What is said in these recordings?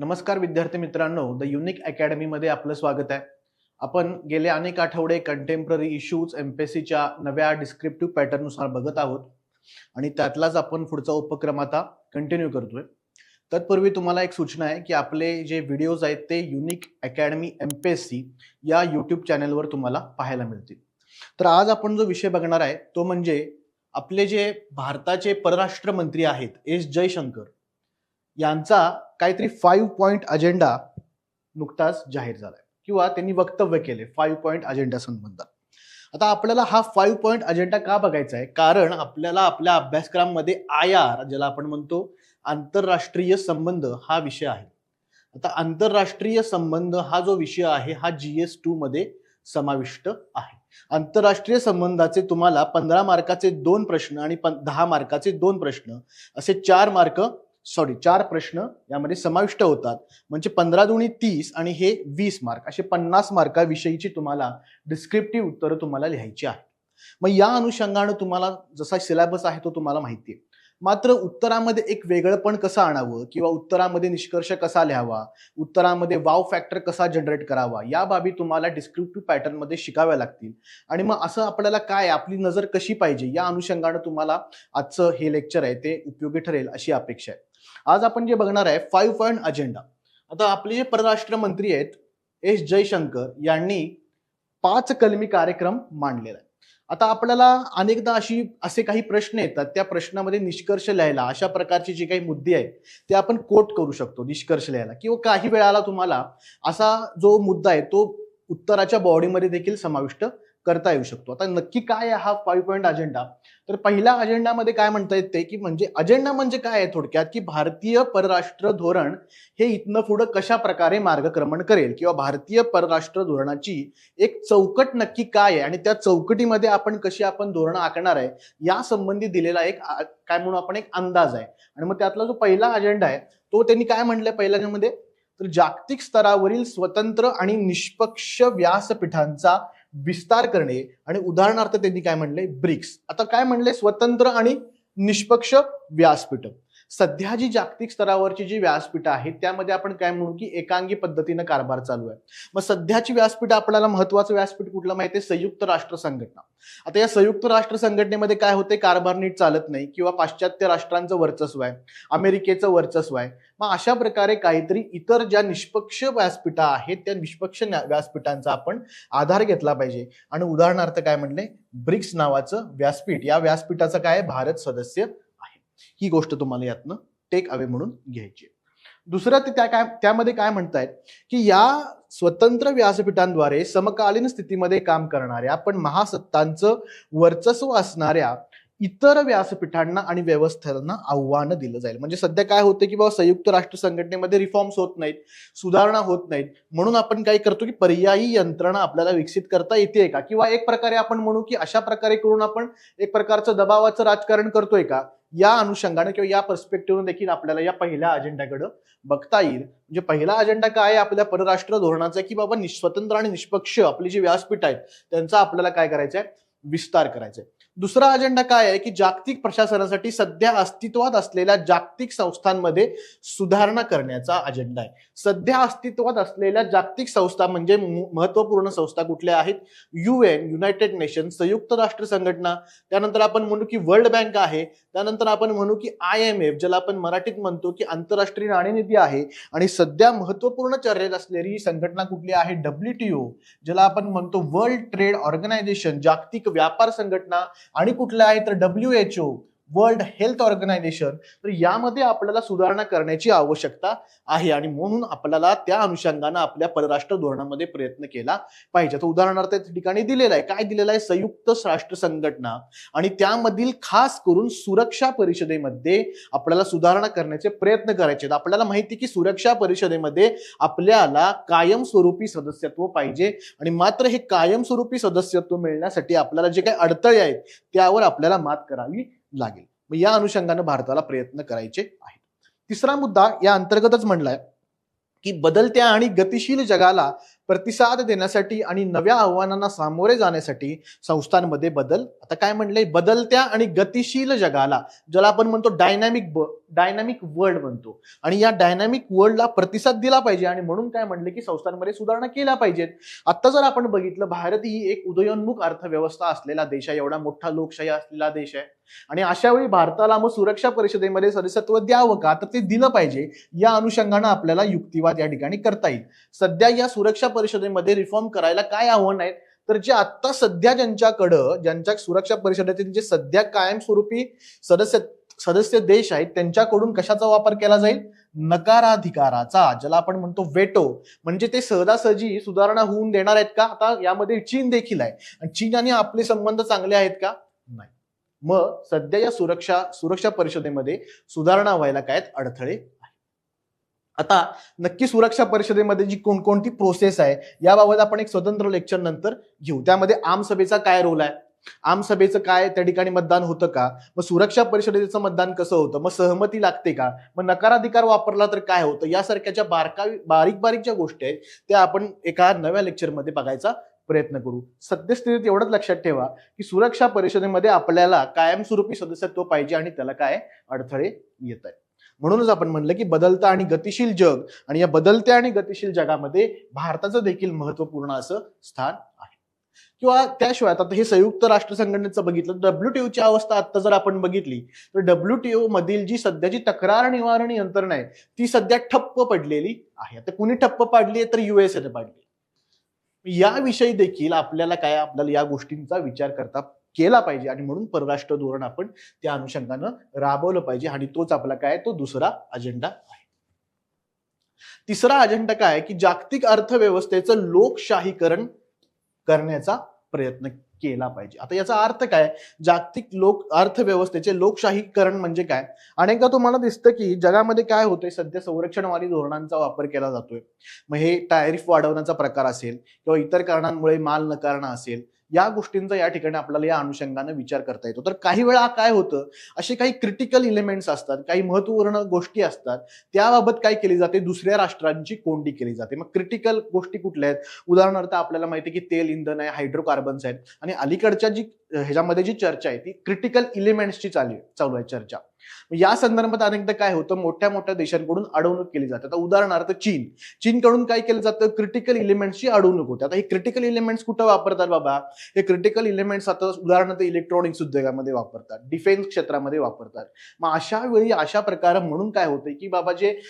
नमस्कार विद्यार्थी मित्रांनो द युनिक अकॅडमीमध्ये आपलं स्वागत आहे. आपण गेले अनेक आठवडे कंटेम्पररी इश्यूज एमपीएससीच्या नव्या डिस्क्रिप्टिव्ह पॅटर्ननुसार बघत आहोत. आणि त्यातलाच आपण पुढचा उपक्रम आता कंटिन्यू करतोय. तत्पूर्वी तुम्हाला एक सूचना आहे की आपले जे व्हिडिओज आहेत ते युनिक अकॅडमी एमपीएससी या यूट्यूब चॅनलवर तुम्हाला पाहायला मिळतील. तर आज आपण जो विषय बघणार आहे तो म्हणजे आपले जे भारताचे परराष्ट्र मंत्री आहेत एस जयशंकर यांचा काहीतरी फाईव्ह पॉईंट अजेंडा नुकताच जाहीर झालाय. किंवा त्यांनी वक्तव्य केले फाईव्ह पॉईंट अजेंडा संबंधात. आता आपल्याला हा फाईव्ह पॉईंट अजेंडा का बघायचा आहे? कारण आपल्याला आपल्या अभ्यासक्रमामध्ये आय आर ज्याला आपण म्हणतो आंतरराष्ट्रीय संबंध हा विषय आहे. आता आंतरराष्ट्रीय संबंध हा जो विषय आहे हा जी एस टू मध्ये समाविष्ट आहे. आंतरराष्ट्रीय संबंधाचे तुम्हाला पंधरा मार्काचे दोन प्रश्न आणि दहा मार्काचे दोन प्रश्न असे चार मार्क सॉरी चार प्रश्न यामध्ये समाविष्ट होतात. म्हणजे पंधरा दोन्ही तीस आणि हे वीस मार्क. असे पन्नास मार्काविषयीची तुम्हाला डिस्क्रिप्टिव्ह उत्तरं तुम्हाला लिहायची आहे मग या अनुषंगानं तुम्हाला जसा सिलेबस आहे तो तुम्हाला माहिती आहे. मात्र उत्तरामध्ये एक वेगळंपण कसं आणावं किंवा उत्तरामध्ये निष्कर्ष कसा लिहावा उत्तरामध्ये वाव फॅक्टर कसा जनरेट करावा या बाबी तुम्हाला डिस्क्रिप्टिव्ह पॅटर्नमध्ये शिकाव्या लागतील. आणि मग असं आपल्याला काय आपली नजर कशी पाहिजे या अनुषंगानं तुम्हाला आजचं हे लेक्चर आहे ते उपयोगी ठरेल अशी अपेक्षा आहे. आज आपण जे बघणार आहे फाईव्ह पॉईंट अजेंडा आता आपले जे परराष्ट्र मंत्री आहेत एस जयशंकर यांनी पाच कलमी कार्यक्रम मांडलेला आहे. आता आपल्याला अनेकदा अशी असे काही प्रश्न येतात. त्या प्रश्नामध्ये निष्कर्ष लिहायला अशा प्रकारचे जे काही मुद्दे आहेत ते आपण कोट करू शकतो निष्कर्ष लिहायला. किंवा काही वेळाला तुम्हाला असा जो मुद्दा आहे तो उत्तराच्या बॉडीमध्ये देखील समाविष्ट करता येऊ शकतो. आता नक्की काय आहे हा फाईव्ह पॉईंट अजेंडा तर पहिल्या अजेंडामध्ये काय म्हणता येते की म्हणजे अजेंडा म्हणजे काय आहे थोडक्यात? की भारतीय परराष्ट्र धोरण हे इथनं पुढं कशा प्रकारे मार्गक्रमण करेल? किंवा भारतीय परराष्ट्र धोरणाची एक चौकट नक्की काय आहे? आणि त्या चौकटीमध्ये आपण कशी आपण धोरणं आखणार आहे? या संबंधी दिलेला एक आ- काय म्हणू आपण एक अंदाज आहे. आणि मग त्यातला जो पहिला अजेंडा आहे तो त्यांनी काय म्हटलंय? पहिल्या मध्ये तर जागतिक स्तरावरील स्वतंत्र आणि निष्पक्ष व्यासपीठांचा विस्तार करणे आणि उदाहरणार्थ त्यांनी काय म्हणले? ब्रिक्स. आता काय म्हणले? स्वतंत्र आणि निष्पक्ष व्यासपीठ. सध्या जी जागतिक स्तरावरची जी व्यासपीठं आहेत त्यामध्ये आपण काय म्हणू की एकांगी पद्धतीनं कारभार चालू आहे. मग सध्याची व्यासपीठ आपल्याला महत्वाचं व्यासपीठ कुठलं माहिती आहे? संयुक्त राष्ट्र संघटना. आता या संयुक्त राष्ट्र संघटनेमध्ये काय होते? कारभार नीट चालत नाही किंवा पाश्चात्य राष्ट्रांचं वर्चस्व आहे अमेरिकेचं वर्चस्व आहे. मग अशा प्रकारे काहीतरी इतर ज्या निष्पक्ष व्यासपीठा आहेत त्या निष्पक्ष व्यासपीठांचा आपण आधार घेतला पाहिजे. आणि उदाहरणार्थ काय म्हणले? ब्रिक्स नावाचं व्यासपीठ. या व्यासपीठाचं काय भारत सदस्य ही गोष्ट तुम्हाला यातनं टेक अवे म्हणून घ्यायची दुसरं ते त्या काय त्यामध्ये काय म्हणतायत की या स्वतंत्र व्यासपीठांद्वारे समकालीन स्थितीमध्ये काम करणाऱ्या पण महासत्तांचं वर्चस्व असणाऱ्या इतर व्यासपीठांना आणि व्यवस्थांना आव्हानं दिलं जाईल. म्हणजे सध्या काय होतं की बाबा संयुक्त राष्ट्र संघटनेमध्ये रिफॉर्म्स होत नाहीत सुधारणा होत नाहीत. म्हणून आपण काय करतो की पर्यायी यंत्रणा आपल्याला विकसित करता येते का? किंवा एक प्रकारे आपण म्हणू की अशा प्रकारे करून आपण एक प्रकारचं दबावाचं राजकारण करतोय का? या अनुषंगाने किंवा या पर्स्पेक्टिव्ह देखील आपल्याला या पहिल्या अजेंड्याकडे बघता येईल. म्हणजे पहिला अजेंडा काय आहे आपल्या परराष्ट्र धोरणाचा की बाबा निश- स्वतंत्र आणि निष्पक्ष आपली जी व्यासपीठ आहेत त्यांचा आपल्याला काय करायचं आहे विस्तार करायचा आहे दुसरा अजेंडा काय आहे की जागतिक प्रशासनासाठी सध्या अस्तित्वात असलेल्या जागतिक संस्थांमध्ये सुधारणा करण्याचा अजेंडा आहे. सध्या अस्तित्वात असलेल्या जागतिक संस्था म्हणजे महत्त्वपूर्ण संस्था कुठल्या आहेत? युएन युनायटेड नेशन संयुक्त राष्ट्र संघटना त्यानंतर आपण म्हणू की वर्ल्ड बँक आहे त्यानंतर आपण म्हणू की आय एम एफ ज्याला आपण मराठीत म्हणतो की आंतरराष्ट्रीय नाणेनिधी आहे आणि सध्या महत्त्वपूर्ण चर्चेत असलेली संघटना कुठली आहे? डब्ल्यूटीओ ज्याला आपण म्हणतो वर्ल्ड ट्रेड ऑर्गनायझेशन जागतिक व्यापार संघटना आणि कुठल्या आहे तर W H O world health organization तर यामध्ये आपल्याला सुधारणा करण्याची आवश्यकता आहे. आणि म्हणून आपल्याला त्या अनुषंगानं आपल्या परराष्ट्र धोरणामध्ये प्रयत्न केला पाहिजे. तर उदाहरणार्थ त्या ठिकाणी दिलेलं आहे. काय दिलेलं आहे? संयुक्त राष्ट्र संघटना. आणि त्यामधील खास करून सुरक्षा परिषदेमध्ये आपल्याला सुधारणा करण्याचे प्रयत्न करायचे आहेत. आपल्याला माहिती आहे की सुरक्षा परिषदेमध्ये आपल्याला कायमस्वरूपी सदस्यत्व पाहिजे. आणि मात्र हे कायमस्वरूपी सदस्यत्व मिळण्यासाठी आपल्याला जे काही अडथळे आहेत त्यावर आपल्याला मात करावी लागेल. मग या अनुषंगानं भारताला प्रयत्न करायचे आहेत. तिसरा मुद्दा या अंतर्गतच म्हणलाय की बदलत्या आणि गतिशील जगाला प्रतिसाद देण्यासाठी आणि नव्या आव्हानांना सामोरे जाण्यासाठी संस्थांमध्ये बदल. आता काय म्हणले बदलत्या आणि गतिशील जगाला ज्याला आपण म्हणतो डायनॅमिक डायनॅमिक वर्ल्ड म्हणतो. आणि या डायनॅमिक वर्ल्डला प्रतिसाद दिला पाहिजे आणि म्हणून काय म्हणले की संस्थांमध्ये सुधारणा केल्या पाहिजेत. आता जर आपण बघितलं भारत ही एक उदयोन्मुख अर्थव्यवस्था असलेला देश आहे. एवढा मोठा लोकशाही असलेला देश आहे. आणि अशा वेळी भारताला मग सुरक्षा परिषदेमध्ये सदस्यत्व द्यावं का? तर ते दिलं पाहिजे. या अनुषंगानं आपल्याला युक्तिवाद या ठिकाणी करता येईल. सध्या या सुरक्षा परिषदेमध्ये रिफॉर्म करायला काय आव्हान आहेत? तर जे आता सध्या ज्यांच्याकडं ज्यांच्या सुरक्षा परिषदेतील जे सध्या कायमस्वरूपी सदस्य सदस्य देश आहेत त्यांच्याकडून कशाचा वापर केला जाईल? नकाराधिकाराचा ज्याला आपण म्हणतो वेटो. म्हणजे ते सहजासहजी सुधारणा होऊन देणार आहेत का? आता यामध्ये चीन देखील आहे. आणि चीन आणि आपले संबंध चांगले आहेत का? मग सध्या या सुरक्षा सुरक्षा परिषदेमध्ये सुधारणा व्हायला काय आहेत? अडथळे आता नक्की सुरक्षा परिषदेमध्ये जी कोणकोणती प्रोसेस आहे याबाबत आपण एक स्वतंत्र लेक्चर नंतर घेऊ. त्यामध्ये आमसभेचा काय रोल आहे? आमसभेचं काय त्या ठिकाणी मतदान होतं का? मग सुरक्षा परिषदेचं मतदान कसं होतं? मग सहमती लागते का? मग नकाराधिकार वापरला तर काय होतं? यासारख्या ज्या बारका बारीक बारीक ज्या गोष्टी आहेत त्या आपण एका नव्या लेक्चरमध्ये बघायचा प्रयत्न करू. सद्यस्थितीत एवढंच लक्षात ठेवा की सुरक्षा परिषदेमध्ये आपल्याला कायमस्वरूपी सदस्यत्व पाहिजे आणि त्याला काय अडथळे येत आहेत. म्हणूनच आपण म्हणलं की बदलता आणि गतिशील जग आणि या बदलत्या आणि गतिशील जगामध्ये भारताचं देखील महत्त्वपूर्ण असं स्थान आहे. किंवा त्याशिवाय आता हे संयुक्त राष्ट्र संघटनेचं बघितलं डब्ल्यूटीओ ची अवस्था आता जर आपण बघितली तर डब्ल्यूटीओ मधील जी सध्याची तक्रार निवारण यंत्रणा आहे ती सध्या ठप्प पडलेली आहे. आता कुणी ठप्प पाडली आहे तर युएसएने पाडली याविषयी देखील आपल्याला काय आपल्याला या गोष्टींचा विचार करता केला पाहिजे आणि म्हणून परराष्ट्र धोरण आपण त्या अनुषंगानं राबवलं पाहिजे आणि तोच आपला काय तो दुसरा अजेंडा आहे. तिसरा अजेंडा काय की जागतिक अर्थव्यवस्थेचं लोकशाहीकरण करण्याचा प्रयत्न केला पाहिजे. आता याचा अर्थ काय? जागतिक लोक अर्थव्यवस्थेचे लोकशाहीकरण म्हणजे काय? अनेकदा तुम्हाला दिसतं की जगामध्ये काय होतंय? सध्या संरक्षणवादी धोरणांचा वापर केला जातोय. मग हे टॅरिफ वाढवण्याचा प्रकार असेल किंवा इतर कारणांमुळे माल नकारणं असेल या गोष्टींचा या ठिकाणी आपल्याला या अनुषंगाने विचार करता येतो. तर काही वेळा काय होतं असे काही क्रिटिकल इलिमेंट्स असतात काही महत्त्वपूर्ण गोष्टी असतात त्याबाबत काय केली जाते? दुसऱ्या राष्ट्रांची कोंडी केली जाते. मग क्रिटिकल गोष्टी कुठल्या आहेत? उदाहरणार्थ आपल्याला माहिती आहे की तेल इंधन आहे हायड्रोकार्बन्स आहेत. आणि अलीकडच्या जी ह्याच्यामध्ये जी चर्चा आहे ती क्रिटिकल इलिमेंट्सची चालू चालू आहे चर्चा. या संदर्भात अनेकदा काय होतं मोठ्या मोठ्या देशांकडून अडवणूक केली जाते. आता उदाहरणार्थ चीन. चीनकडून काय केलं जातं? क्रिटिकल इलिमेंट्सची अडवणूक होते. आता हे क्रिटिकल इलिमेंट्स कुठं वापरतात बाबा? हे क्रिटिकल इलिमेंट्स आता उदाहरणार्थ इलेक्ट्रॉनिक्स उद्योगामध्ये वापरतात. डिफेन्स क्षेत्रामध्ये वापरतात. मग अशा वेळी अशा प्रकारे म्हणून काय होतंय की बाबा जे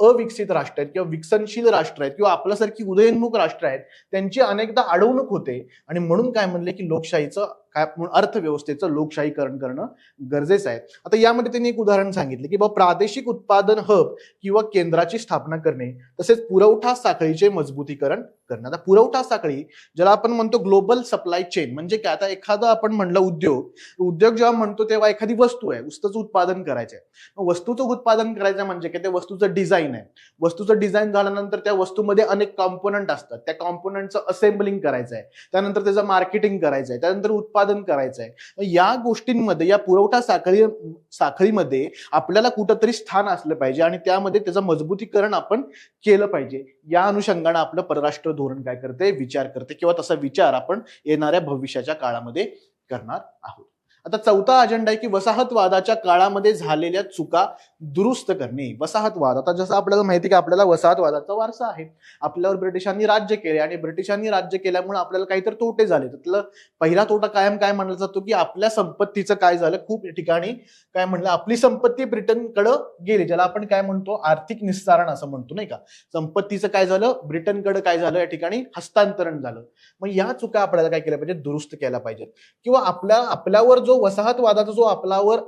अविकसित राष्ट्र आहेत किंवा विकसनशील राष्ट्र आहेत किंवा आपल्यासारखी उदयोन्मुख राष्ट्र आहेत त्यांची अनेकदा अडवणूक होते. आणि म्हणून काय म्हणले की लोकशाहीचं काय अर्थव्यवस्थेचं लोकशाहीकरण करणं गरजेचं आहे. आता यामध्ये त्यांनी एक उदाहरण सांगितले की बाबा प्रादेशिक उत्पादन हब किंवा केंद्राची स्थापना करणे तसेच पुरवठा साखळीचे मजबूतीकरण करणं आता पुरवठा साखळी ज्याला आपण म्हणतो ग्लोबल सप्लाय चेन म्हणजे काय? आता एखादं आपण म्हणलं उद्योग उद्योग जेव्हा म्हणतो तेव्हा एखादी वस्तू आहे वस्तूचं उत्पादन करायचं आहे वस्तूचं उत्पादन करायचं म्हणजे काय? त्या वस्तूचं डिझाईन आहे. वस्तूचं डिझाईन झाल्यानंतर त्या वस्तूमध्ये अनेक कॉम्पोनंट असतात. त्या कॉम्पोनंटचं असेंबलिंग करायचं आहे त्यानंतर त्याचं मार्केटिंग करायचं आहे त्यानंतर उत्पादन करायचं आहे या गोष्टींमध्ये या पुरवठा साखळी साखळीमध्ये आपल्याला कुठंतरी स्थान असलं पाहिजे आणि त्यामध्ये त्याचं मजबूतीकरण आपण केलं पाहिजे. या अनुषंगानं आपलं परराष्ट्र धोरण काय करते विचार करते किंवा तसा विचार आपण येणाऱ्या भविष्याच्या काळामध्ये करणार आहोत. आता चौथा अजेंडा आहे की वसाहतवादाच्या काळामध्ये झालेल्या चुका दुरुस्त करणे. वसाहतवाद आता जसं आपल्याला माहिती की आपल्याला वसाहतवादाचा वारसा आहे. आपल्यावर ब्रिटिशांनी राज्य केले आणि ब्रिटिशांनी राज्य केल्यामुळे आपल्याला काहीतरी तोटे झाले. त्यातलं पहिला तोटा कायम काय म्हणला जातो की आपल्या संपत्तीचं काय झालं? खूप ठिकाणी काय म्हणलं आपली संपत्ती ब्रिटनकडं गेली ज्याला आपण काय म्हणतो? आर्थिक निस्तारण असं म्हणतो नाही का? संपत्तीचं काय झालं? ब्रिटनकडे काय झालं? या ठिकाणी हस्तांतरण झालं. मग या चुका आपल्याला काय केल्या पाहिजे दुरुस्त केल्या पाहिजेत. किंवा आपल्या आपल्यावर जो वसाहतवादाचा जो आपल्यावर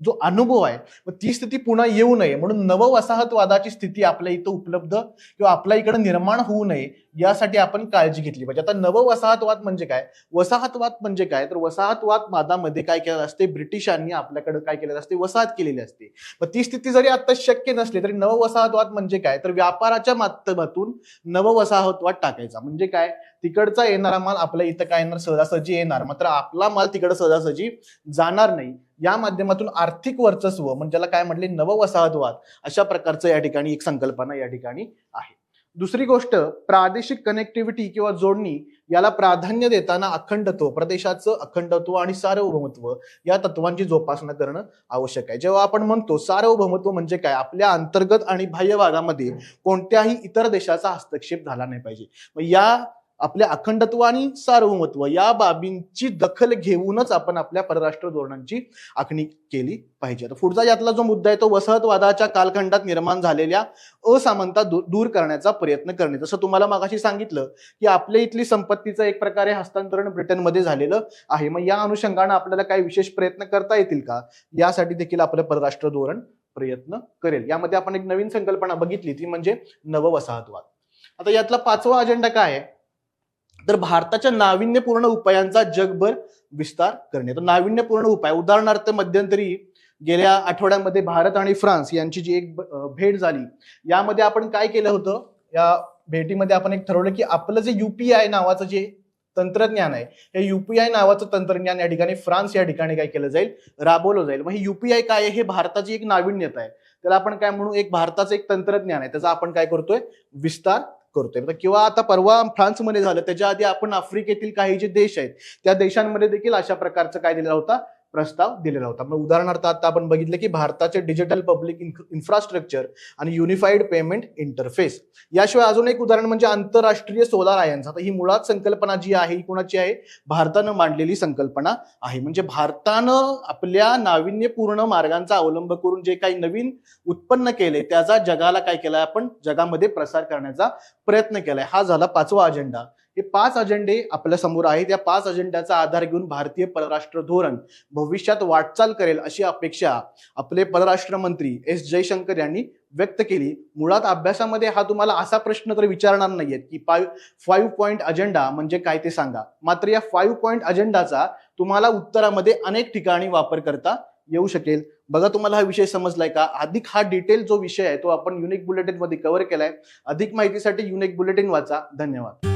जो अनुभव आहे मग ती स्थिती पुन्हा येऊ नये. म्हणून नव वसाहतवादाची स्थिती आपल्या इथं उपलब्ध किंवा आपल्या इकडे निर्माण होऊ नये. यासाठी आपण काळजी घेतली पाहिजे. आता नव वसाहतवाद म्हणजे काय? वसाहतवाद म्हणजे काय? तर वसाहतवाद वादामध्ये काय केलं असते? ब्रिटिशांनी आपल्याकडे काय केलेलं असते? वसाहत केलेली असते. मग ती स्थिती जरी आता शक्य नसली तरी नव वसाहतवाद म्हणजे काय? तर व्यापाराच्या माध्यमातून नव वसाहतवाद टाकायचा. म्हणजे काय? तिकडचा येणारा माल आपल्या इथं काय येणार? सहजासहजी येणार. मात्र आपला माल तिकडे सहजासहजी जाणार नाही. या माध्यमातून आर्थिक वर्चस्व म्हणजे काय म्हटले? नववसाहतवाद अशा प्रकारचं या ठिकाणी एक संकल्पना या ठिकाणी आहे. दुसरी गोष्ट प्रादेशिक कनेक्टिव्हिटी किंवा जोडणी याला प्राधान्य देताना अखंडत्व प्रदेशाचं अखंडत्व आणि सार्वभौमत्व या तत्वांची जोपासना करणं आवश्यक आहे. जेव्हा आपण म्हणतो सार्वभौमत्व म्हणजे काय? आपल्या अंतर्गत आणि बाह्यवादामध्ये कोणत्याही इतर देशाचा हस्तक्षेप झाला नाही पाहिजे. मग या आपल्या अखंडत्व आणि सार्वभौमत्व या बाबींची दखल घेऊनच आपण आपल्या परराष्ट्र धोरणांची आखणी केली पाहिजे. पुढचा यातला जो मुद्दा आहे तो वसाहतवादाच्या कालखंडात निर्माण झालेल्या असामनता दूर करण्याचा प्रयत्न करणे. जसं तुम्हाला मागाशी सांगितलं की आपल्या इथली संपत्तीचं एक प्रकारे हस्तांतरण ब्रिटनमध्ये झालेलं आहे. मग या अनुषंगानं आपल्याला काही विशेष प्रयत्न करता येतील का? यासाठी देखील आपलं परराष्ट्र धोरण प्रयत्न करेल. यामध्ये आपण एक नवीन संकल्पना बघितली ती म्हणजे नववसाहतवाद. आता यातला पाचवा अजेंडा काय आहे? तर भारताच्या नाविन्यपूर्ण उपायांचा जगभर विस्तार करणे. तर नाविन्यपूर्ण उपाय. उदाहरणार्थ मध्यंतरी गेल्या आठवड्यामध्ये भारत आणि फ्रान्स यांची जी एक भेट झाली यामध्ये आपण काय केलं होतं? या भेटीमध्ये आपण एक ठरवलं की आपलं जे युपीआय नावाचं जे तंत्रज्ञान आहे हे युपीआय नावाचं तंत्रज्ञान या ठिकाणी फ्रान्स या ठिकाणी काय केलं जाईल? राबवलं जाईल. मग हे युपीआय काय आहे? हे भारताची एक नाविन्यता आहे. त्याला आपण काय म्हणू? एक भारताचं एक तंत्रज्ञान आहे. त्याचा आपण काय करतोय? विस्तार करतोय. किंवा आता परवा फ्रान्समध्ये झालं त्याच्या आधी आपण आफ्रिकेतील काही जे देश आहेत त्या देशांमध्ये देखील अशा प्रकारचं काय दिलेला होता? प्रस्ताव दिलेला होता. मग उदाहरणार्थ आता आपण बघितलं की भारताचे डिजिटल पब्लिक इन्फ्रास्ट्रक्चर आणि युनिफाईड पेमेंट इंटरफेस याशिवाय अजून एक उदाहरण म्हणजे आंतरराष्ट्रीय सोलार आयन्स आता ही मुळात संकल्पना जी आहे ही कोणाची आहे? भारतानं मांडलेली संकल्पना आहे. म्हणजे भारतानं आपल्या नाविन्यपूर्ण मार्गांचा अवलंब करून जे काही नवीन उत्पन्न केले त्याचा जगाला काय केलाय? आपण जगामध्ये प्रसार करण्याचा प्रयत्न केलाय. हा झाला पाचवा अजेंडा हे पाच अजेंडे आपल्यासमोर आहेत. या पाच अजेंड्याचा आधार घेऊन भारतीय परराष्ट्र धोरण भविष्यात वाटचाल करेल अशी अपेक्षा आपले परराष्ट्र मंत्री एस जयशंकर यांनी व्यक्त केली. मुळात अभ्यासामध्ये हा तुम्हाला असा प्रश्न तर विचारणार नाहीयेत की फाईव्ह फाईव्ह पॉईंट अजेंडा म्हणजे काय ते सांगा. मात्र या फाईव्ह पॉईंट अजेंडाचा तुम्हाला उत्तरामध्ये अनेक ठिकाणी वापर करता येऊ शकेल. बघा तुम्हाला हा विषय समजलाय का? अधिक हा डिटेल जो विषय आहे तो आपण युनिक बुलेटिनमध्ये कव्हर केलाय. अधिक माहितीसाठी युनिक बुलेटिन वाचा. धन्यवाद.